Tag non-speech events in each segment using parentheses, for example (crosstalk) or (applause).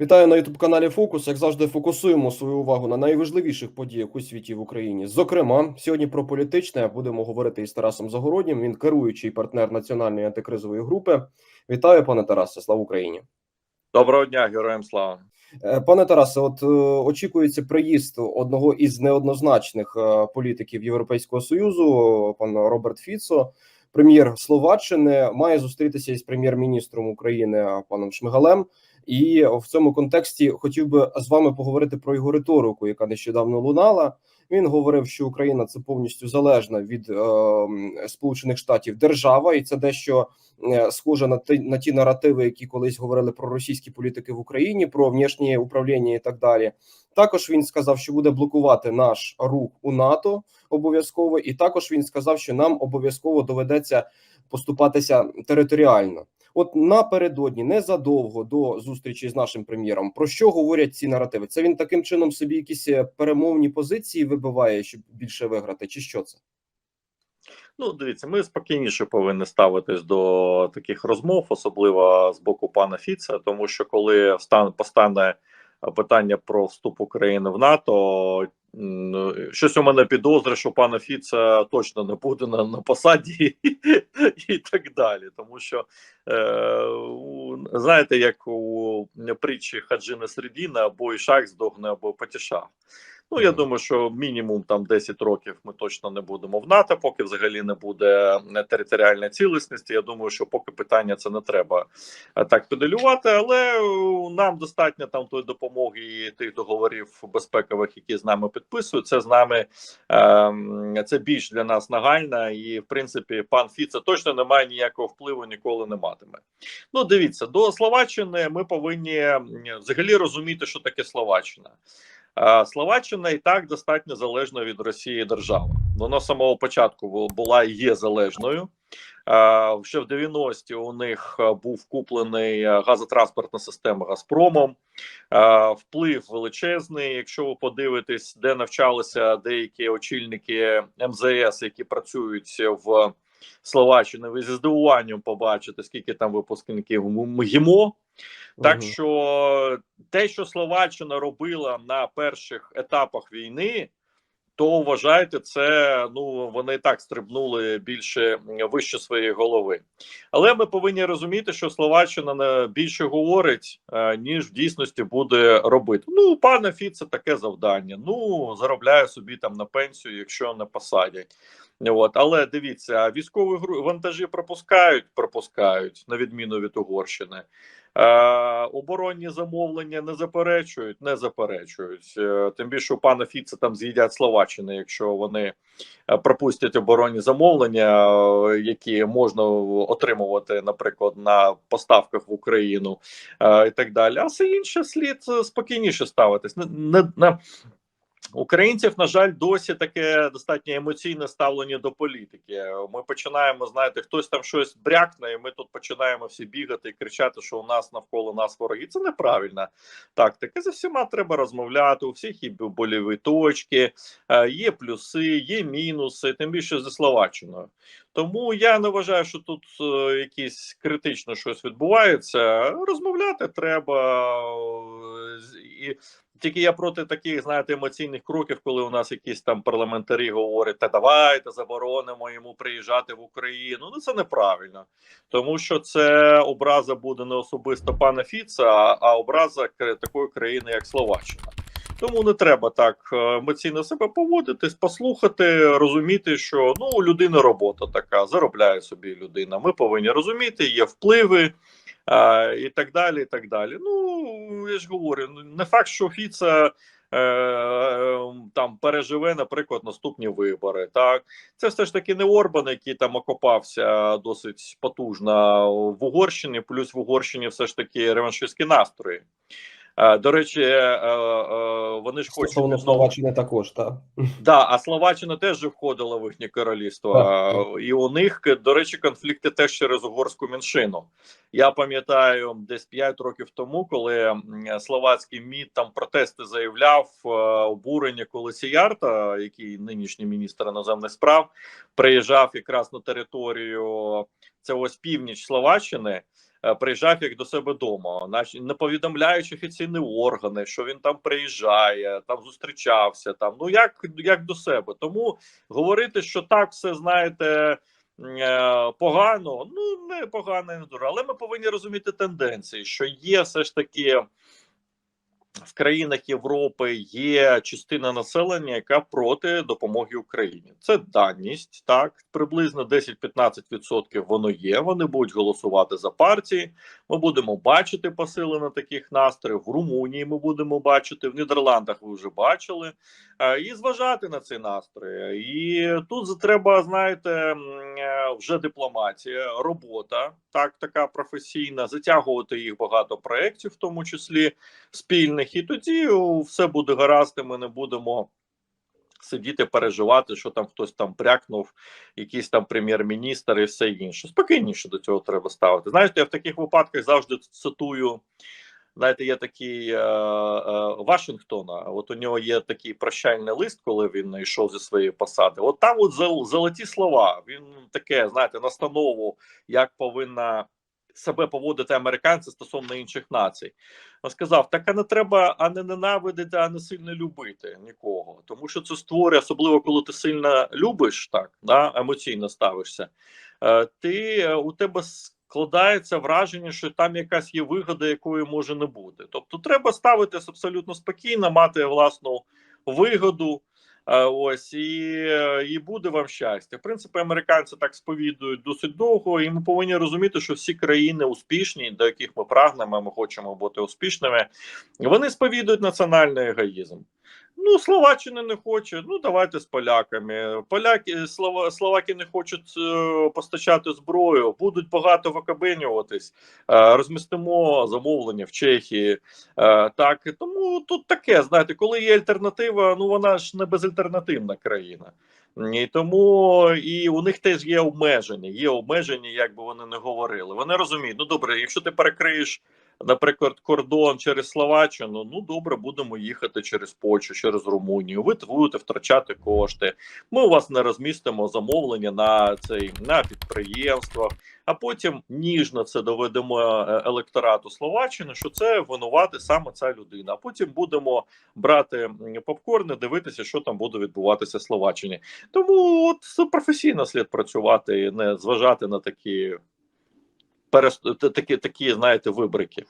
Вітаю на youtube каналі Фокус. Як завжди, фокусуємо свою увагу на найважливіших подіях у світі в Україні. Зокрема, сьогодні про політичне будемо говорити із Тарасом Загороднім. Він керуючий партнер національної антикризової групи. Вітаю, пане Тарасе. Слава Україні. Доброго дня, героям слава. Е, Пане Тарасе, от е, очікується приїзд одного із неоднозначних е, політиків Європейського союзу, пан Роберт Фіцо, прем'єр Словаччини, має зустрітися із прем'єр-міністром України паном Шмигалем. І в цьому контексті хотів би з вами поговорити про його риторику, яка нещодавно лунала. Він говорив, що Україна це повністю залежна від е, Сполучених Штатів держава, і це дещо е, схоже на ті на ті наративи, які колись говорили про російські політики в Україні, про внішнє управління і так далі. Також він сказав, що буде блокувати наш рух у НАТО обов'язково, і також він сказав, що нам обов'язково доведеться поступатися територіально. От напередодні, незадовго до зустрічі з нашим прем'єром, про що говорять ці наративи? Це він таким чином собі якісь е, перемовні позиції вибиває, щоб більше виграти, чи що це? Ну, дивіться, ми спокійніше повинні ставитись до таких розмов, особливо з боку пана Фіца, тому що коли встане постане питання про вступ України в НАТО, щось у мене підозри, що пана Фіца точно не буде на, на посаді (laughs) і так далі. Тому що е, знаєте, як у притчі Хаджина Середіна або Ішак здохне, або Патіша. Ну, я думаю, що мінімум там 10 років ми точно не будемо в НАТО, поки взагалі не буде е, територіальної цілісності. Я думаю, що поки питання це не треба е, так педалювати, але е, нам достатньо там тої допомоги і тих договорів безпекових, які з нами підписують. Це з нами ем, це більш для нас нагальна, і в принципі, пан Фіце точно не має ніякого впливу, ніколи не матиме. Ну, дивіться, до Словаччини ми повинні взагалі розуміти, що таке Словаччина. Е, Словаччина і так достатньо залежна від Росії держава. Вона з самого початку бу- була і є залежною. Е, Ще в 90-ті у них е, був куплений газотранспортна система Газпромом. Вплив величезний. Якщо ви подивитесь, де навчалися деякі очільники МЗС, які працюють в Словаччині, ви зі здивуванням побачите, скільки там випускників МГІМО. Так що те, що Словаччина робила на перших етапах війни, то вважайте, це ну вони і так стрибнули більше вище своєї голови. Але ми повинні розуміти, що Словаччина не більше говорить, е, ніж в дійсності буде робити. Ну, пане Фіце, таке завдання. Ну заробляє собі там на пенсію, якщо не посадять. От, але дивіться, військові вантажі пропускають, пропускають на відміну від Угорщини. Е, оборонні замовлення не заперечують, не заперечують. Е, тим більше у пана Фіца там з'їдять Словаччини, якщо вони е, пропустять оборонні замовлення, е, які можна отримувати, наприклад, на поставках в Україну е, і так далі. А все інше слід е, спокійніше ставитись. Не, не, не, Українців, на жаль, досі таке достатньо емоційне ставлення до політики. Ми починаємо, знаєте, хтось там щось брякне, і ми тут починаємо всі бігати і кричати, що у нас навколо нас вороги. Це неправильна тактика. За всіма треба розмовляти. У всіх є боліві точки, е, є плюси, є мінуси, тим більше зі Словаччиною. Тому я не вважаю, що тут е, якісь критично щось відбувається. Розмовляти треба е, тільки я проти таких, знаєте, емоційних кроків, коли у нас якісь там парламентарі говорять, та давайте заборонимо йому приїжджати в Україну. Ну це неправильно, тому що це образа буде не особисто пана Фіца, а, образа такої країни, як Словаччина. Тому не треба так е, емоційно себе поводитись, послухати, розуміти, що ну у людини робота така, заробляє собі людина. Ми повинні розуміти, є впливи і так далі. і так далі. Ну я ж говорю, ну, не факт, що Фіца е, е, там переживе, наприклад, наступні вибори. Так, це все ж таки не Орбан, який там окопався досить потужно в Угорщині, плюс в Угорщині все ж таки реваншистські настрої. Е, До речі, е, е, вони ж хочуть Стосовно відновити- Словаччини також, так. Да, а Словаччина теж входила в їхнє королівство. Так, І у них, до речі, конфлікти теж через угорську меншину. Я пам'ятаю, десь 5 років тому, коли словацький МІД там протести заявляв обурення, коли Сіярта, який нинішній міністр іноземних справ, приїжджав якраз на територію це ось північ Словаччини. Е, приїжджав як до себе вдома, не повідомляючи офіційні органи, що він там приїжджає, там зустрічався. Там ну як, як до себе. Тому говорити, що так все знаєте. е, Погано, ну не погано, не дуже, але ми повинні розуміти тенденції, що є все ж таки в країнах Європи є частина населення, яка проти допомоги Україні. Це даність, так приблизно 10-15% воно є. Вони будуть голосувати за партії. Ми будемо бачити посилення таких настроїв. В Румунії ми будемо бачити, в Нідерландах ви вже бачили, і зважати на ці настрої. І тут треба, знаєте, е, вже дипломатія, робота, так така професійна, затягувати їх багато проєктів, в тому числі спільних, і тоді все буде гаразд, і ми не будемо. Сидіти, переживати, що там хтось там прякнув, якийсь там прем'єр-міністр і все інше. Спокійніше до цього треба ставити. Знаєте, я в таких випадках завжди цитую. Знаєте, є такий е, е, Вашингтона. От у нього є такий прощальний лист, коли він йшов зі своєї посади. От там от золоті слова. Він таке, знаєте, настанову, як повинна себе поводити американці стосовно інших націй. Він сказав: так а не треба а не ненавидити, а не сильно любити нікого. Тому що це створює, особливо коли ти сильно любиш, так да, емоційно ставишся. Е, ти е, у тебе складається враження, що там якась є вигода, якої може не бути. Тобто, треба ставитись абсолютно спокійно, мати власну вигоду. е, Ось і, і буде вам щастя. В принципі, американці так сповідують досить довго, і ми повинні розуміти, що всі країни успішні, до яких ми прагнемо, ми хочемо бути успішними. Вони сповідують національний егоїзм. Ну, Словаччина не хоче. Ну давайте з поляками. Поляки слова словаки не хочуть е, постачати зброю, будуть багато викабенюватись. Е, розмістимо замовлення в Чехії. Е, так тому тут таке. Знаєте, коли є альтернатива, ну вона ж не безальтернативна країна. І тому і у них теж є обмеження. Є обмеження, як би вони не говорили. Вони розуміють, ну добре, якщо ти перекриєш наприклад, кордон через Словаччину, ну добре, будемо їхати через Польщу, через Румунію. Ви будете втрачати кошти. Ми у вас не розмістимо замовлення на цей на підприємствах, а потім ніжно це доведемо е, електорату Словаччини, що це винувати саме ця людина. А потім будемо брати попкорни, дивитися, що там буде відбуватися в Словаччині. Тому от професійно слід працювати, і не зважати на такі. Перест... такі, такі, знаєте, вибрики.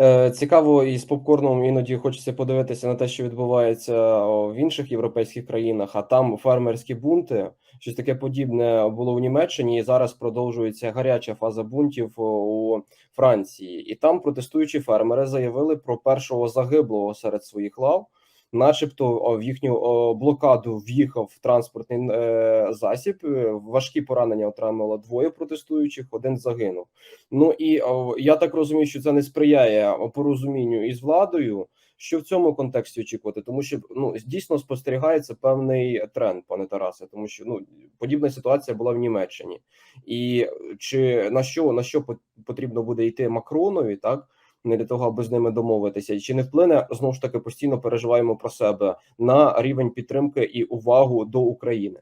Е, Цікаво, і з попкорном іноді хочеться подивитися на те, що відбувається в інших європейських країнах, а там фермерські бунти. Щось таке подібне було в Німеччині, і зараз продовжується гаряча фаза бунтів у Франції. І там протестуючі фермери заявили про першого загиблого серед своїх лав, начебто в їхню блокаду в'їхав транспортний е, засіб. е, Важкі поранення отримало двоє протестуючих, один загинув. Ну і я так розумію, що це не сприяє порозумінню із владою. Що в цьому контексті очікувати, тому що ну дійсно спостерігається певний тренд, пане Тарасе, тому що ну подібна ситуація була в Німеччині, і чи на що на що пот- потрібно буде йти Макронові, так не для того, аби з ними домовитися, чи не вплине знову ж таки постійно переживаємо про себе на рівень підтримки і увагу до України?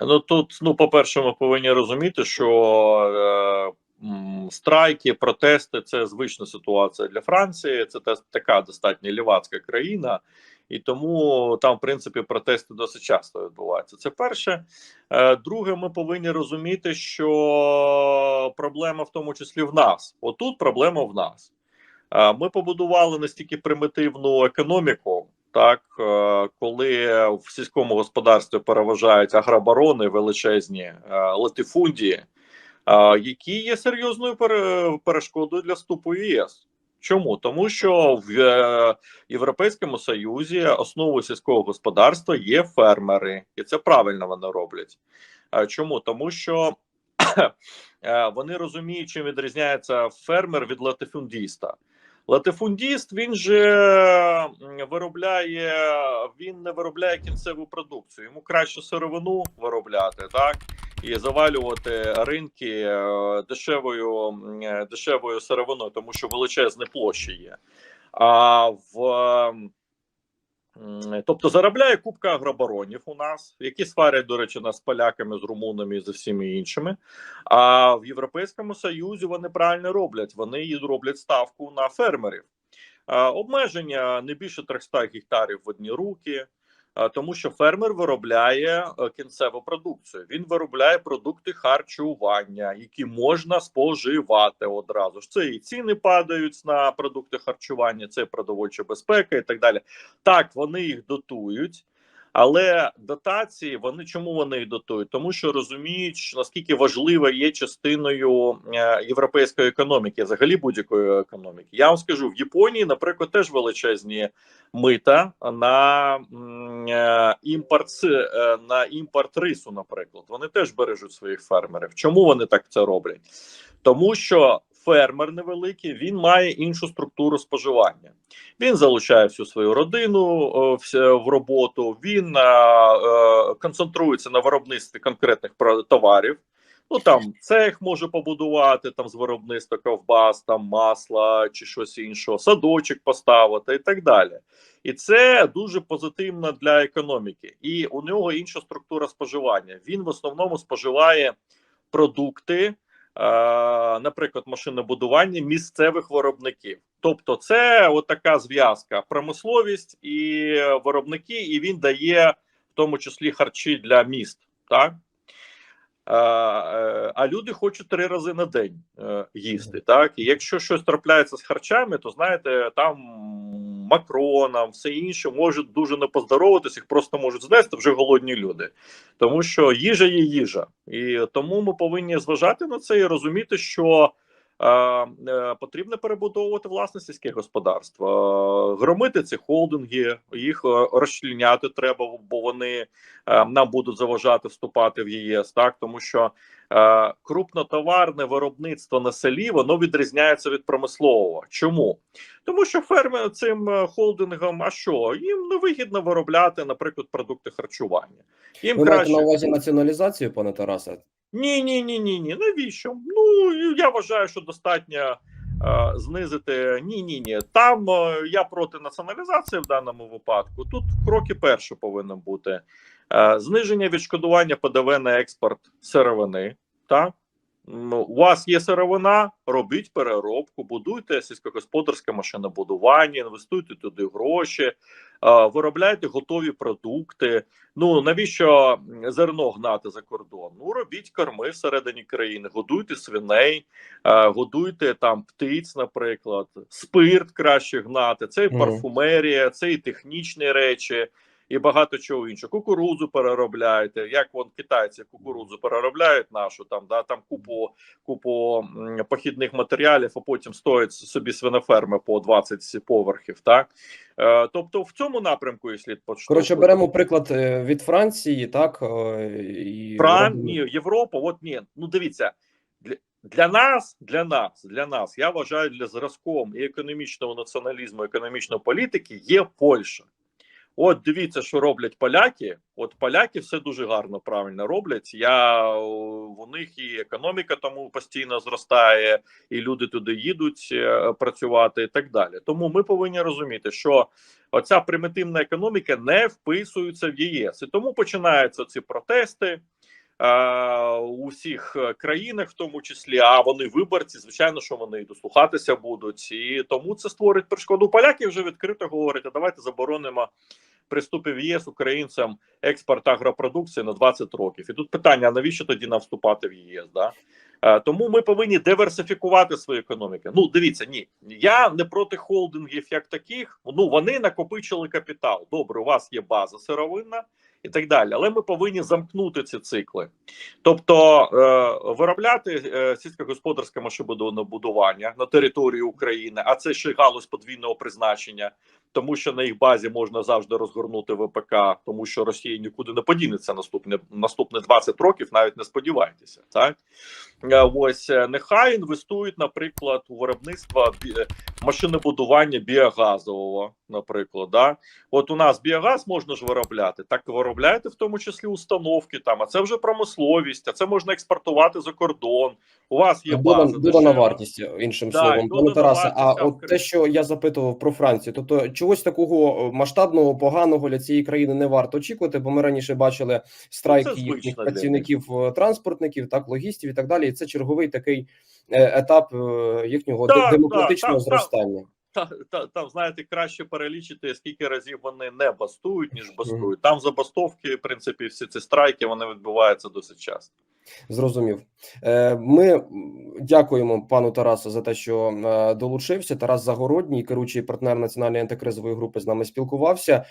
Ну тут, ну, по-перше, ми повинні розуміти, що е, страйки, протести це звична ситуація для Франції. Це те- така достатньо лівацька країна, і тому там, в принципі, протести досить часто відбуваються. Це перше. Е, друге, ми повинні розуміти, що проблема в тому числі в нас. Отут проблема в нас. Е, Ми побудували настільки примітивну економіку, так е, коли в сільському господарстві переважають агробарони величезні латифундії, які є серйозною пере- перешкодою для вступу в ЄС. Чому? Тому що в е, Європейському Союзі основою сільського господарства є фермери, і це правильно вони роблять. Е, Чому? Тому що (clears throat) е, вони розуміють, чим відрізняється фермер від латифундіста. Латифундіст він же виробляє, він не виробляє кінцеву продукцію. Йому краще сировину виробляти, так і завалювати ринки е, дешевою е, дешевою сировиною, тому що величезні площі є. А в Тобто заробляє купка агробаронів у нас, які сварять, до речі, нас з поляками, з румунами і з всіма іншими. А в Європейському Союзі вони правильно роблять. Вони роблять ставку на фермерів. Обмеження не більше 300 гектарів в одні руки. Тому що фермер виробляє е, кінцеву продукцію. Він виробляє продукти харчування, які можна споживати одразу ж. Це і ціни падають на продукти харчування, це продовольча безпека і так далі. Так, вони їх дотують, але дотації вони чому вони їх дотують? Тому що розуміють, наскільки важлива є частиною е, європейської економіки, взагалі будь-якої економіки. Я вам скажу в Японії, наприклад, теж величезні мита на е, імпорт е, на імпорт рису. Наприклад, вони теж бережуть своїх фермерів. Чому вони так це роблять? Тому що фермер невеликий він має іншу структуру споживання. Він залучає всю свою родину в роботу. Він е, концентрується на виробництві конкретних товарів. Ну там цех може побудувати там з виробництва ковбас, там масла чи щось іншого, садочок поставити і так далі. І це дуже позитивно для економіки. І у нього інша структура споживання. Він в основному споживає продукти, наприклад, машинобудування місцевих виробників. Тобто, це от така зв'язка: промисловість і виробники, і він дає в тому числі харчі для міст. Так. А, е, люди хочуть три рази на день е, їсти. Так, і якщо щось трапляється з харчами, то знаєте, там макронам, все інше можуть дуже не поздоровитися, їх просто можуть знести вже голодні люди, тому що їжа є їжа, і тому ми повинні зважати на це і розуміти, що. е, е, Потрібно перебудовувати власне сільське господарство, Е, громити ці холдинги, їх розчленяти треба, бо вони нам будуть заважати вступати в ЄС, так тому що крупнотоварне виробництво на селі воно відрізняється від промислового. Чому? Тому що фермери цим е, холдингам, а що їм невигідно виробляти, наприклад, продукти харчування. Їм Ви краще на увазі націоналізацію, пане Тарасе? ні, ні, ні, ні, ні. Навіщо? Ну я вважаю, що достатньо е, знизити. Ні, ні, ні. Там е, я проти націоналізації в даному випадку. Тут кроки перші повинні бути е, зниження відшкодування ПДВ на експорт сировини. Ну, у вас є сировина, робіть переробку, будуйте сільськогосподарське машинобудування, інвестуйте туди гроші, виробляйте готові продукти. Ну навіщо зерно гнати за кордон? Ну робіть корми всередині країни, годуйте свиней, годуйте там птиць, наприклад, спирт краще гнати. Це і парфумерія, це і технічні речі. І багато чого іншого. Кукурудзу переробляєте. Як вон китайці кукурудзу переробляють нашу там, да там купу купу похідних матеріалів, а потім стоять собі свиноферми по 20 поверхів. Так е, тобто в цьому напрямку і слід Коротше, подштовхувати. беремо приклад е, від Франції, так е, і Фран, ні, Європа, от ні. Ну дивіться, для, для нас, для нас, для нас, я вважаю, для зразком і економічного націоналізму, економічної політики є Польща. От дивіться, що роблять поляки. От поляки все дуже гарно, правильно роблять. Я в них і економіка тому постійно зростає, і люди туди їдуть е, працювати, і так далі. Тому ми повинні розуміти, що оця примітивна економіка не вписується в ЄС, і тому починаються ці протести. Е, У всіх е, країнах, в тому числі, а вони виборці, звичайно, що вони дослухатися будуть, і тому це створить перешкоду. Поляки вже відкрито говорять: а давайте заборонимо приступи в ЄС українцям експорт агропродукції на 20 років. І тут питання: а навіщо тоді нам вступати в ЄС? Да? Е, Тому ми повинні диверсифікувати свою економіку. Ну, дивіться, ні, я не проти холдингів як таких. Ну вони накопичили капітал. Добре, у вас є база сировинна і так далі. Але ми повинні замкнути ці цикли. Тобто е, виробляти е, сільськогосподарське машинобудування на території України, а це ще галузь подвійного призначення, тому що на їх базі можна завжди розгорнути ВПК, тому що Росія нікуди не подінеться наступне наступне 20 років, навіть не сподівайтеся, так Ось е, нехай інвестують, наприклад, у виробництво е, машинобудування біогазового, наприклад. Да? От у нас біогаз можна ж виробляти, так виробляєте в тому числі установки там, а це вже промисловість, а це можна експортувати за кордон. У вас є Додана, база додана дешева. вартість, іншим Да, словом. Пане Тарасе, а от те, що я запитував про Францію, тобто чогось такого е, масштабного, поганого для цієї країни не варто очікувати, бо ми раніше бачили страйки Ну, звично їхніх працівників е, транспортників, так логістів і так далі. І це черговий такий е, етап е, їхнього Так, демократичного так, зростання. Та, та, там, знаєте, краще перелічити, скільки разів вони не бастують, ніж бастують. Там забастовки, в принципі, всі ці страйки вони відбуваються досить часто. Зрозумів. Е, Ми дякуємо пану Тарасу за те, що долучився. Тарас Загородній, керуючий партнер національної антикризової групи, з нами спілкувався.